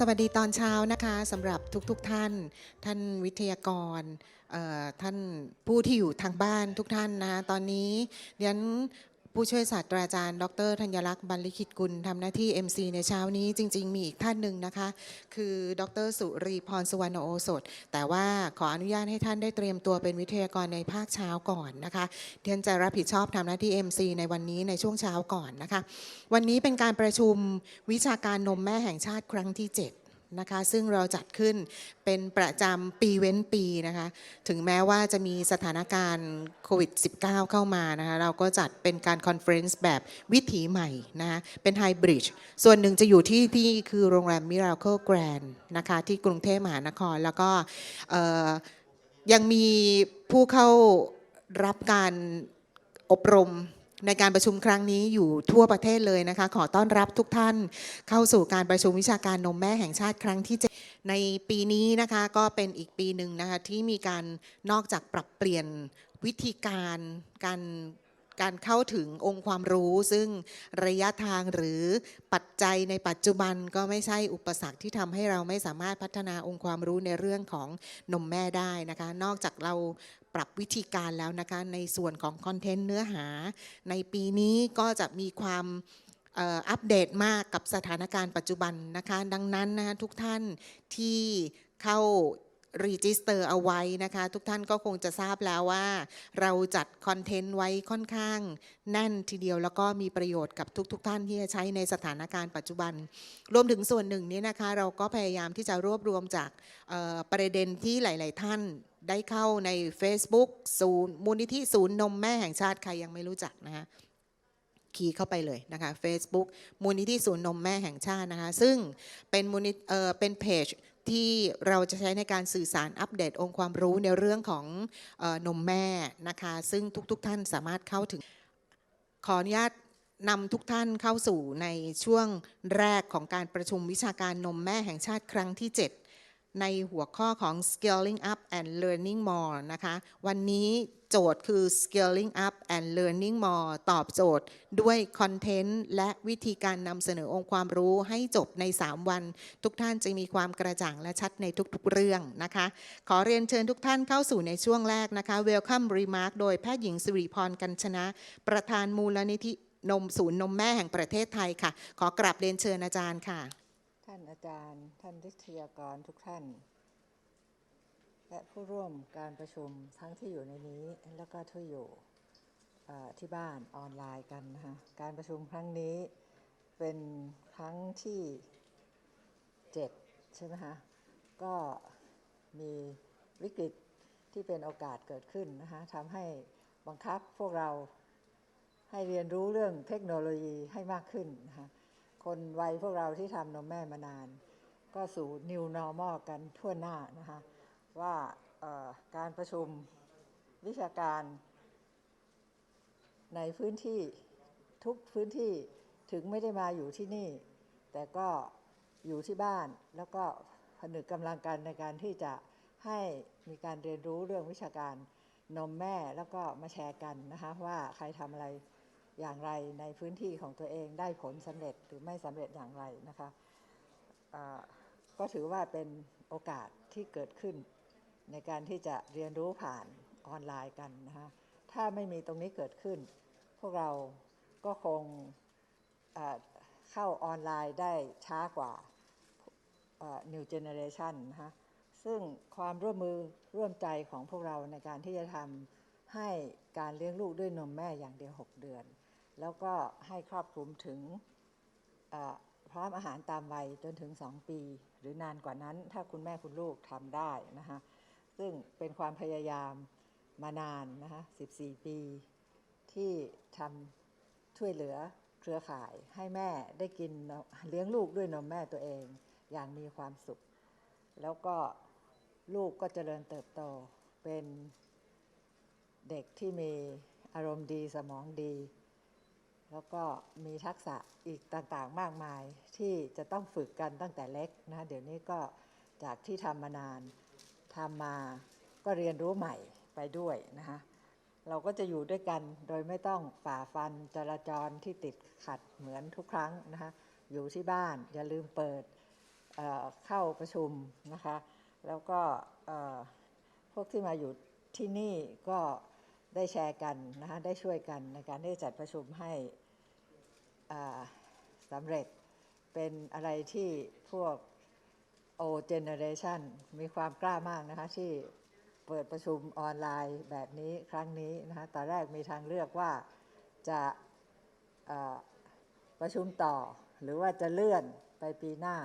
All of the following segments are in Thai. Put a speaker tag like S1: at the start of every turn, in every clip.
S1: สวัสดีตอนเช้านะคะสำหรับทุกๆทท่าน ท่านวิทยากรท่านผู้ที่อยู่ทางบ้านทุกท่านนะคะตอนนี้เรียน ผู้ช่วยศาสตราจารย์ ดรธัญลักษณ์บรรลิขิตกุลทำหน้าที่ MC ในเช้านี้จริง ๆ มีอีกท่านหนึ่งนะคะ คือดรสุรีพรสุวรรณโอสถ แต่ว่าขออนุญาตให้ท่านได้เตรียมตัวเป็นวิทยากรในภาคเช้าก่อนนะคะเทียนจะรับผิดชอบทำหน้าที่ MC ในวันนี้ในช่วงเช้าก่อนนะคะ วันนี้เป็นการประชุมวิชาการนมแม่แห่งชาติครั้งที่ 7 นะคะซึ่งเราจัดขึ้นเป็นประจำปีเว้นปีนะคะถึงแม้ว่าจะมีสถานการณ์โควิด -19 เข้ามานะคะเราก็จัดเป็นการคอนเฟรนซ์แบบวิถีใหม่นะคะเป็นไฮบริดส่วนหนึ่งจะอยู่ที่ที่คือโรงแรม Miracle Grand นะคะที่กรุงเทพมหานคร แล้วก็ยังมีผู้เข้ารับการอบรม ในการประชุมครั้งนี้อยู่ทั่วประเทศเลยนะคะ ขอต้อนรับทุกท่านเข้าสู่การประชุมวิชาการนมแม่แห่งชาติครั้งที่เจ็ดในปีนี้นะคะก็เป็นอีกปีหนึ่งนะคะที่มีการนอกจากปรับเปลี่ยนวิธีการการการเข้าถึงองค์ความรู้ ซึ่งระยะทางหรือปัจจัยในปัจจุบันก็ไม่ใช่อุปสรรคที่ทำให้เราไม่สามารถพัฒนาองค์ความรู้ในเรื่องของนมแม่ได้นะคะ นอกจากเรา ปรับวิธีการแล้วนะคะในส่วนของคอนเทนต์เนื้อหา ในปีนี้ก็จะมีความอัปเดตมากกับสถานการณ์ปัจจุบันนะคะดังนั้นนะคะทุกท่านที่เข้ารีจิสเตอร์เอาไว้นะคะทุกท่านก็คงจะทราบแล้วว่า เราจัดคอนเทนต์ไว้ค่อนข้างแน่นทีเดียวแล้วก็มีประโยชน์กับทุกๆท่านที่จะใช้ในสถานการณ์ปัจจุบัน รวมถึงส่วนหนึ่งนี้นะคะเราก็พยายามที่จะรวบรวมจากประเด็นที่หลาย ๆ ท่าน ได้เข้าใน Facebook ศูนย์มูลนิธิศูนย์นมแม่แห่งชาติใครยังไม่รู้จักนะคะคีย์เข้าไปเลยนะคะ Facebook มูลนิธิศูนย์นมแม่แห่งชาตินะคะ ซึ่งเป็นมูลนิธิเออเป็นเพจที่เราจะใช้ในการสื่อสารอัปเดตองค์ความรู้ในเรื่องของออนมแม่นะคะ ซึ่งทุกๆทท่านสามารถเข้าถึง ขออนุญาตนำทุกท่านเข้าสู่ในช่วงแรกของการประชุมวิชาการนมแม่แห่งชาติครั้งที่ 7 ในหัวข้อของ scaling up and learning more นะคะ วันนี้โจทย์คือ scaling up and learning more ตอบโจทย์ด้วยคอนเทนต์และวิธีการนำเสนอองค์ความรู้ให้จบใน 3 วัน ทุกท่านจะมีความกระจ่างและชัดในทุกๆเรื่องนะคะ ขอเรียนเชิญทุกท่านเข้าสู่ในช่วงแรกนะคะ Welcome Remark โดยแพทย์หญิงสิริพรกัญชนะ ประธานมูลนิธินมศูนย์นมแม่แห่งประเทศไทยค่ะ ขอกราบเรียนเชิญอาจารย์ค่ะ
S2: ท่านอาจารย์ ท่านวิทยากรทุกท่าน และผู้ร่วมการประชุมทั้งที่อยู่ในนี้แล้วก็ที่อยู่ที่บ้านออนไลน์กันนะคะการประชุมครั้งนี้เป็นครั้งที่เจ็ดใช่ไหมคะก็มีวิกฤตที่เป็นโอกาสเกิดขึ้นนะคะทำให้บังคับพวกเราให้เรียนรู้เรื่องเทคโนโลยีให้มากขึ้นนะคะ คนวัยพวกเราที่ทำนมแม่มานาน ก็สู่ New Normal กันทั่วหน้านะคะว่าการประชุมวิชาการในพื้นที่ทุกพื้นที่ถึงไม่ได้มาอยู่ที่นี่ แต่ก็อยู่ที่บ้านแล้วก็ผนึกกำลังกันในการที่จะให้มีการเรียนรู้เรื่องวิชาการนมแม่แล้วก็มาแชร์กันนะคะว่าใครทำอะไร อย่างไรในพื้นที่ของตัวเองได้ผลสำเร็จหรือไม่สำเร็จอย่างไรนะคะก็ถือว่าเป็นโอกาสที่เกิดขึ้น ในการที่จะเรียนรู้ผ่านออนไลน์กันนะคะถ้าไม่มีตรงนี้เกิดขึ้น พวกเราก็คงเข้าออนไลน์ได้ช้ากว่าอ่า New Generation นะคะซึ่งความร่วมมือร่วมใจของพวกเราในการที่จะทำให้การเลี้ยงลูกด้วยนมแม่อย่างเดียว 6 เดือน แล้วก็ให้ครอบคลุมถึงอ่าพร้อมอาหารตามวัยจนถึง 2 ปี หรือนานกว่านั้นถ้าคุณแม่คุณลูกทำได้นะคะซึ่งเป็นความพยายามมานานนะคะ14 ปี ที่ทำช่วยเหลือเครือข่ายให้แม่ได้กินเลี้ยงลูกด้วยนมแม่ตัวเองอย่างมีความสุข แล้วก็ลูกก็เจริญเติบโตเป็นเด็กที่มีอารมณ์ดีสมองดี แล้วก็มีทักษะอีกต่างๆมากมายที่จะต้องฝึกกันตั้งแต่เล็กนะเดี๋ยวนี้ก็จากที่ทำมานานทำมาก็เรียนรู้ใหม่ไปด้วยนะคะเราก็จะอยู่ด้วยกันโดยไม่ต้องฝ่าฟันจราจรที่ติดขัดเหมือนทุกครั้งนะคะอยู่ที่บ้านอย่าลืมเปิดเเข้าประชุมนะคะ แล้วก็พวกที่มาอยู่ที่นี่ก็ ได้แชร์กันนะคะได้ช่วยกันในการที่จะจัดประชุมให้สำเร็จเป็นอะไรที่พวกโอเจเนเรชันมีความกล้ามากนะคะที่เปิดประชุมออนไลน์แบบนี้ครั้งนี้นะคะตอนแรกมีทางเลือกว่าจะประชุมต่อ หรือว่าจะเลื่อนไปปีหน้า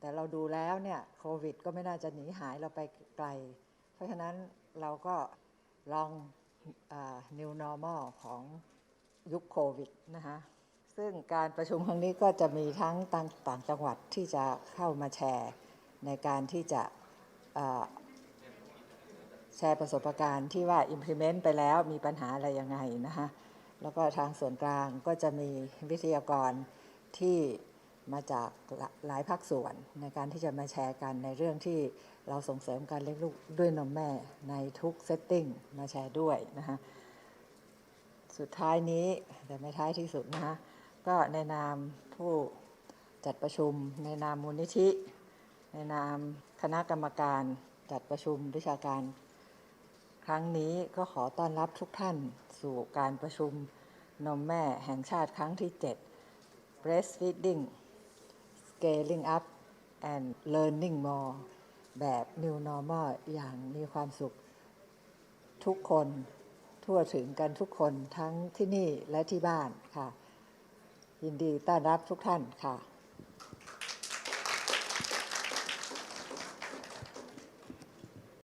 S2: แต่เราดูแล้วเนี่ยโควิดก็ไม่น่าจะหนีหายเราไปไกล เพราะฉะนั้นเราก็ลอง new normal ของยุคโควิดนะคะ ซึ่งการประชุมครั้งนี้ก็จะมีทั้งต่างต่างจังหวัดที่จะเข้ามาแชร์ในการที่จะแชร์ประสบการณ์ที่ว่า implement ไปแล้วมีปัญหาอะไรยังไงนะคะ แล้วก็ทางส่วนกลางก็จะมีวิทยากรที่มาจากหลาหลายภาคส่วนในการที่จะมาแชร์กันในเรื่องที่ เราส่งเสริมการเลี้ยงลูกด้วยนมแม่ในทุกเซตติ้งมาแชร์ด้วยนะคะสุดท้ายนี้แต่ไม่ท้ายที่สุดนะคะก็ในนามผู้จัดประชุม ในนามมูลนิธิ ในนามคณะกรรมการจัดประชุมวิชาการ ครั้งนี้ก็ขอต้อนรับทุกท่านสู่การประชุมนมแม่แห่งชาติครั้งที่ 7 breastfeeding scaling up and learning more แบบ new normal อย่างมีความสุขทุกคนทั่วถึงกันทุกคนทั้งที่นี่และที่บ้านค่ะ ยินดีต้อนรับทุกท่านค่ะ